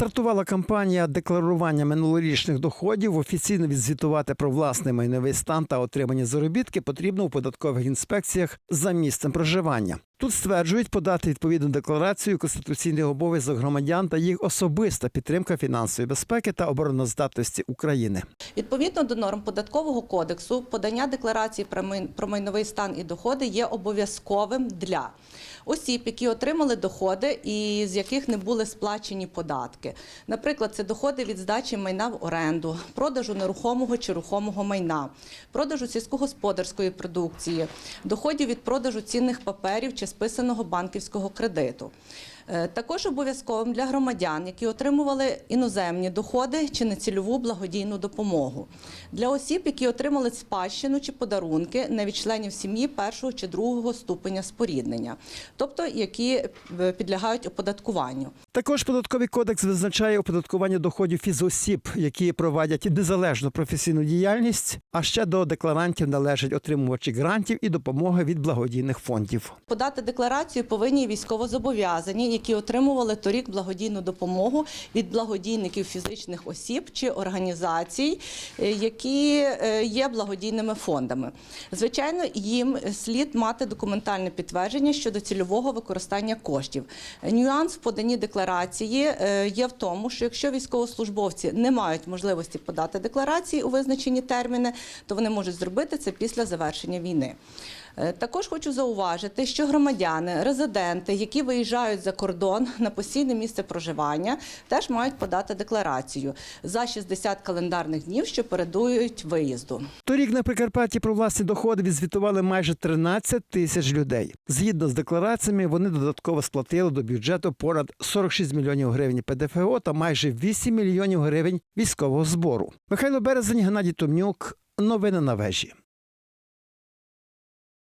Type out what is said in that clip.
Стартувала кампанія декларування минулорічних доходів. Офіційно відзвітувати про власний майновий стан та отримані заробітки потрібно у податкових інспекціях за місцем проживання. Тут стверджують подати відповідну декларацію конституційний обов'язок громадян та їх особиста підтримка фінансової безпеки та обороноздатності України. Відповідно до норм податкового кодексу, подання декларації про майновий стан і доходи є обов'язковим для осіб, які отримали доходи і з яких не були сплачені податки. Наприклад, це доходи від здачі майна в оренду, продажу нерухомого чи рухомого майна, продажу сільськогосподарської продукції, доходів від продажу цінних паперів чи списаного банківського кредиту. Е, Також обов'язковим для громадян, які отримували іноземні доходи чи нецільову благодійну допомогу. Для осіб, які отримали спадщину чи подарунки не від членів сім'ї першого чи другого ступеня споріднення, тобто які е, підлягають оподаткуванню. Також податковий кодекс визначає оподаткування доходів фізосіб, які проводять незалежну професійну діяльність. А ще до декларантів належать отримувачі грантів і допомоги від благодійних фондів. Подати декларацію повинні військовозобов'язані, які отримували торік благодійну допомогу від благодійників фізичних осіб чи організацій, е, які е, є благодійними фондами. Звичайно, їм слід мати документальне підтвердження щодо цільового використання коштів. Нюанс в поданні декларації е, є в тому, що якщо військовослужбовці не мають можливості подати декларації у визначені терміни, то вони можуть зробити це після завершення війни. Е, Також хочу зауважити, що громадяни, резиденти, які виїжджають за кордон на постійне місце проживання, теж мають подати декларацію за 60 календарних днів, що передують виїзду. Торік на Прикарпатті про власні доходи відзвітували майже 13 тисяч людей. Згідно з деклараціями, вони додатково сплатили до бюджету понад 46 мільйонів гривень ПДФО та майже 8 мільйонів гривень військового збору. Михайло Березень, Геннадій Томнюк. Новини на вежі.